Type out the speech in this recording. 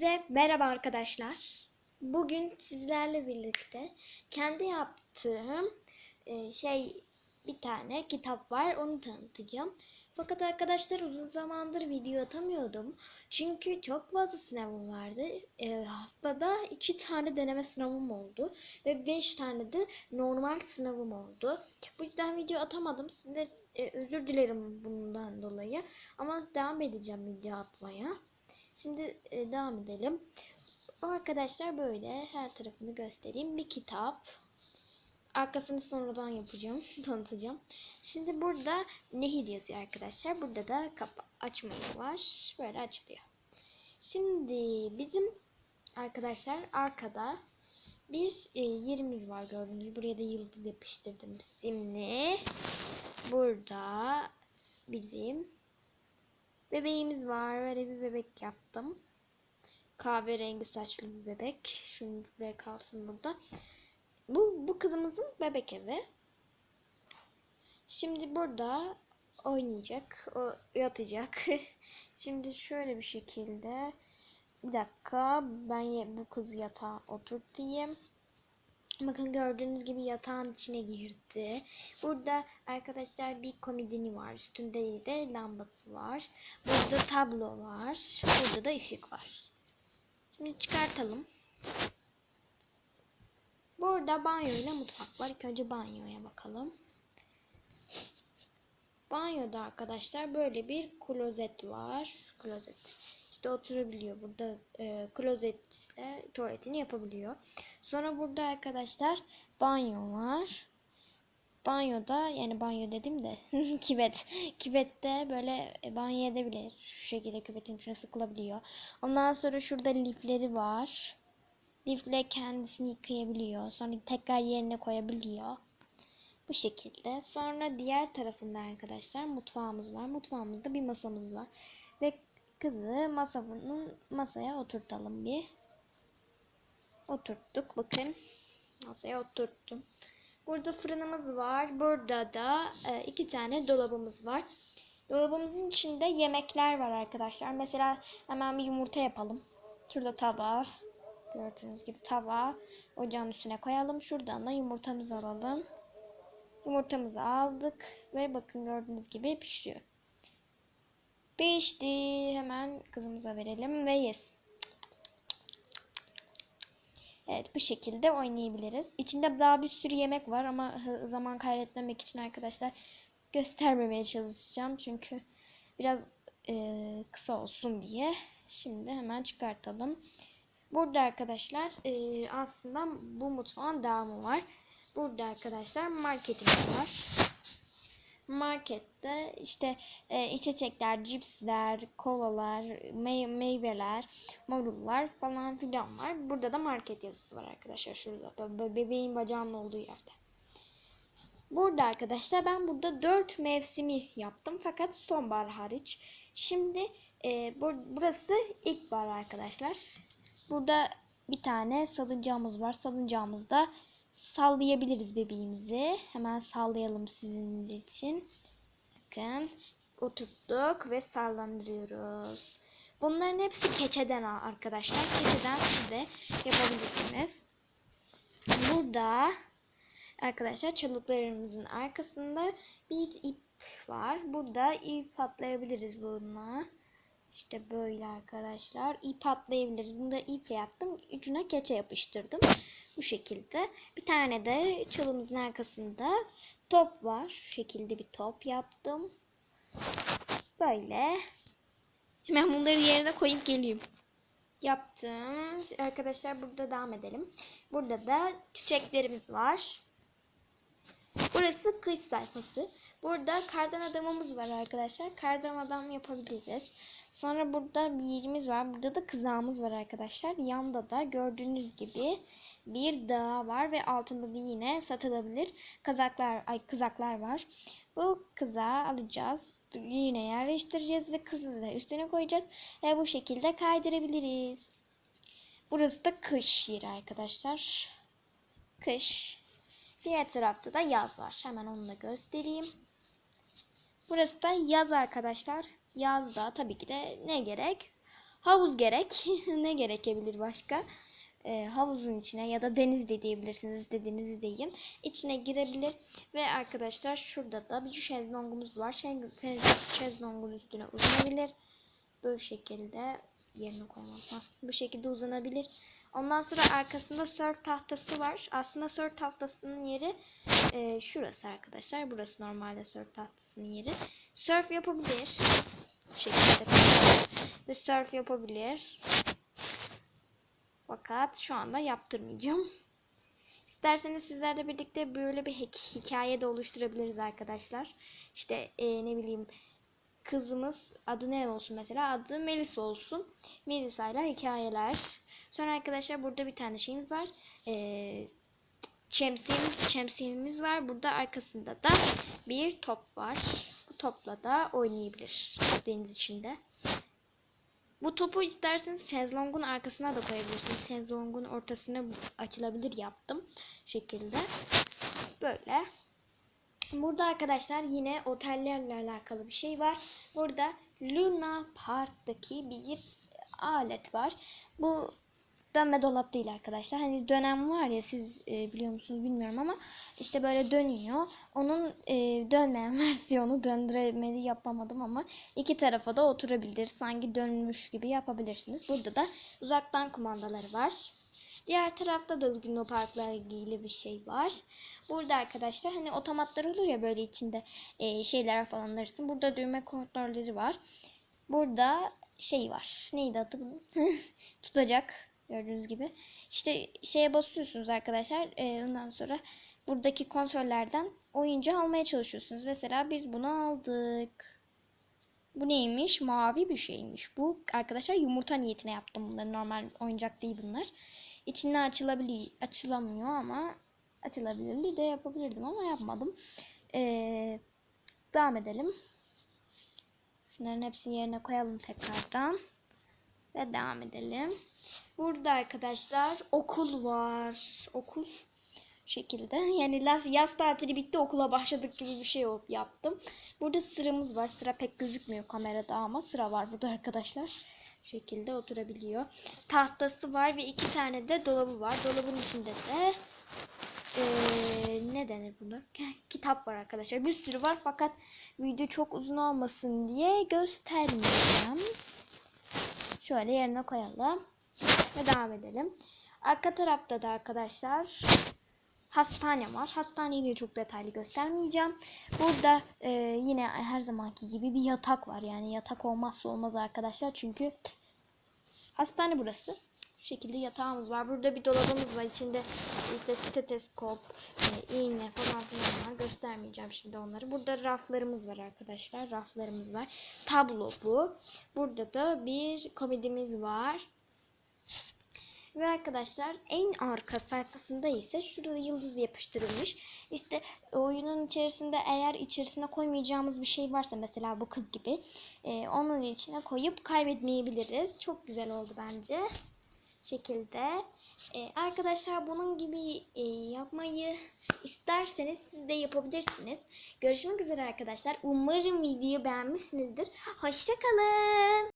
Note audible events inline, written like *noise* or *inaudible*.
Hepinize merhaba arkadaşlar. Bugün sizlerle birlikte kendi yaptığım e, şey bir tane kitap var onu tanıtacağım. Fakat arkadaşlar uzun zamandır video atamıyordum. Çünkü çok fazla sınavım vardı. E, haftada iki tane deneme sınavım oldu. Ve beş tane de normal sınavım oldu. Bu yüzden video atamadım. Size e, özür dilerim bundan dolayı. Ama devam edeceğim video atmaya. Şimdi e, devam edelim. Arkadaşlar böyle her tarafını göstereyim. Bir kitap. Arkasını sonradan yapacağım, *laughs* tanıtacağım. Şimdi burada nehir yazıyor arkadaşlar. Burada da kapa açma yeri var. Böyle açılıyor. Şimdi bizim arkadaşlar arkada bir e, yerimiz var gördüğünüz gibi. Buraya da yıldız yapıştırdım simli. Burada bizim Bebeğimiz var. Böyle bir bebek yaptım. Kahverengi saçlı bir bebek. Şunu buraya kalsın burada. Bu, bu kızımızın bebek evi. Şimdi burada oynayacak. Yatacak. *laughs* Şimdi şöyle bir şekilde bir dakika ben bu kızı yatağa oturtayım. Bakın gördüğünüz gibi yatağın içine girdi. Burada arkadaşlar bir komodini var. Üstünde de lambası var. Burada tablo var. Burada da ışık var. Şimdi çıkartalım. Burada banyo ile mutfak var. İlk önce banyoya bakalım. Banyoda arkadaşlar böyle bir klozet var. Klozet. İşte oturabiliyor. Burada e, klozetle tuvaletini yapabiliyor. Sonra burada arkadaşlar banyo var. Banyoda yani banyo dedim de *laughs* küvet. Küvette böyle e, banyo edebilir. Şu şekilde küvetin içine sokulabiliyor. Ondan sonra şurada lifleri var. Lifle kendisini yıkayabiliyor. Sonra tekrar yerine koyabiliyor. Bu şekilde. Sonra diğer tarafında arkadaşlar mutfağımız var. Mutfağımızda bir masamız var. Ve kızı masanın masaya oturtalım bir. Oturttuk. Bakın. Masaya oturttum. Burada fırınımız var. Burada da e, iki tane dolabımız var. Dolabımızın içinde yemekler var arkadaşlar. Mesela hemen bir yumurta yapalım. Şurada tabağı. Gördüğünüz gibi tabağı ocağın üstüne koyalım. Şuradan da yumurtamızı alalım. Yumurtamızı aldık ve bakın gördüğünüz gibi pişiyor. Pişti. Hemen kızımıza verelim ve yes. Evet bu şekilde oynayabiliriz. İçinde daha bir sürü yemek var ama zaman kaybetmemek için arkadaşlar göstermemeye çalışacağım. Çünkü biraz e, kısa olsun diye. Şimdi hemen çıkartalım. Burada arkadaşlar e, aslında bu mutfağın devamı var. Burada arkadaşlar marketimiz var. Markette işte e, içecekler, cipsler, kolalar, mey meyveler, marullar falan filan var. Burada da market yazısı var arkadaşlar şurada. Be bebeğin bacağının olduğu yerde. Burada arkadaşlar ben burada dört mevsimi yaptım fakat sonbahar hariç. Şimdi e, bu, burası ilkbahar arkadaşlar. Burada bir tane salıncağımız var. Salıncağımızda sallayabiliriz bebeğimizi. Hemen sallayalım sizin için. Bakın oturttuk ve sallandırıyoruz. Bunların hepsi keçeden arkadaşlar. Keçeden siz de yapabilirsiniz. Burada arkadaşlar çalıklarımızın arkasında bir ip var. Burada ip atlayabiliriz bununla. İşte böyle arkadaşlar. ip atlayabiliriz. Bunu da iple yaptım. Ucuna keçe yapıştırdım. Bu şekilde. Bir tane de çalımızın arkasında top var. Şu şekilde bir top yaptım. Böyle. Hemen bunları yerine koyup geleyim. Yaptım. Arkadaşlar burada devam edelim. Burada da çiçeklerimiz var. Burası kış sayfası. Burada kardan adamımız var arkadaşlar. Kardan adam yapabiliriz. Sonra burada bir yerimiz var. Burada da kızağımız var arkadaşlar. Yanda da gördüğünüz gibi bir dağ var ve altında da yine satılabilir kazaklar, ay kızaklar var. Bu kızağı alacağız. Yine yerleştireceğiz ve kızı da üstüne koyacağız ve bu şekilde kaydırabiliriz. Burası da kış yeri arkadaşlar. Kış. Diğer tarafta da yaz var. Hemen onu da göstereyim. Burası da yaz arkadaşlar. Yazda tabii ki de ne gerek? Havuz gerek. *laughs* ne gerekebilir başka? Ee, havuzun içine ya da deniz de diyebilirsiniz. Dediğinizi deyin. İçine girebilir. Ve arkadaşlar şurada da bir şezlongumuz var. Şez- Şezlongun üstüne uzanabilir. Böyle şekilde yerine koymam. Bu şekilde uzanabilir. Ondan sonra arkasında surf tahtası var. Aslında surf tahtasının yeri e, şurası arkadaşlar. Burası normalde surf tahtasının yeri. Surf yapabilir. Şekilde ve surf yapabilir. Fakat şu anda yaptırmayacağım. İsterseniz sizlerle birlikte böyle bir hik- hikaye de oluşturabiliriz arkadaşlar. İşte e, ne bileyim kızımız adı ne olsun mesela adı Melis olsun. Melisa ile hikayeler. Sonra arkadaşlar burada bir tane şeyimiz var. Ee, şemsiyemiz, şemsiyemiz var. Burada arkasında da bir top var. Bu topla da oynayabilir deniz içinde. Bu topu isterseniz şezlongun arkasına da koyabilirsiniz. Şezlongun ortasına açılabilir yaptım. Şekilde. Böyle. Burada arkadaşlar yine otellerle alakalı bir şey var. Burada Luna Park'taki bir alet var. Bu dönme dolap değil arkadaşlar. Hani dönem var ya siz e, biliyor musunuz bilmiyorum ama işte böyle dönüyor. Onun e, dönmeyen *laughs* versiyonu döndüremedi yapamadım ama iki tarafa da oturabilir. Sanki dönmüş gibi yapabilirsiniz. Burada da uzaktan kumandaları var. Diğer tarafta da Luna Park'la ilgili bir şey var. Burada arkadaşlar hani otomatlar olur ya böyle içinde e, şeyler falan alırsın. Burada düğme kontrolleri var. Burada şey var. Neydi adı bunun? *laughs* Tutacak. Gördüğünüz gibi. İşte şeye basıyorsunuz arkadaşlar. E, ondan sonra buradaki konsollerden oyuncu almaya çalışıyorsunuz. Mesela biz bunu aldık. Bu neymiş? Mavi bir şeymiş. Bu arkadaşlar yumurta niyetine yaptım bunları. Normal oyuncak değil bunlar. İçinden açılabiliyor, açılamıyor ama açılabilirliği de yapabilirdim ama yapmadım. Ee, devam edelim. Şunların hepsini yerine koyalım tekrardan. Ve devam edelim. Burada arkadaşlar okul var. Okul şekilde. Yani yaz, tatili bitti okula başladık gibi bir şey yaptım. Burada sıramız var. Sıra pek gözükmüyor kamerada ama sıra var burada arkadaşlar. şekilde oturabiliyor. Tahtası var ve iki tane de dolabı var. Dolabın içinde de eee, ne denir bunu? Kitap var arkadaşlar. Bir sürü var fakat video çok uzun olmasın diye göstermeyeceğim. Şöyle yerine koyalım. Ve devam edelim. Arka tarafta da arkadaşlar hastane var. Hastaneyi de çok detaylı göstermeyeceğim. Burada e, yine her zamanki gibi bir yatak var. Yani yatak olmazsa olmaz arkadaşlar. Çünkü hastane burası. Şu şekilde yatağımız var. Burada bir dolabımız var. İçinde işte steteskop, e, iğne falan filan var. Göstermeyeceğim şimdi onları. Burada raflarımız var arkadaşlar. Raflarımız var. Tablo bu. Burada da bir komedimiz var. Ve arkadaşlar en arka sayfasında ise şurada yıldız yapıştırılmış. İşte oyunun içerisinde eğer içerisine koymayacağımız bir şey varsa mesela bu kız gibi e, onun içine koyup kaybetmeyebiliriz. Çok güzel oldu bence. Şekilde. E, arkadaşlar bunun gibi e, yapmayı isterseniz siz de yapabilirsiniz. Görüşmek üzere arkadaşlar. Umarım videoyu beğenmişsinizdir. Hoşçakalın.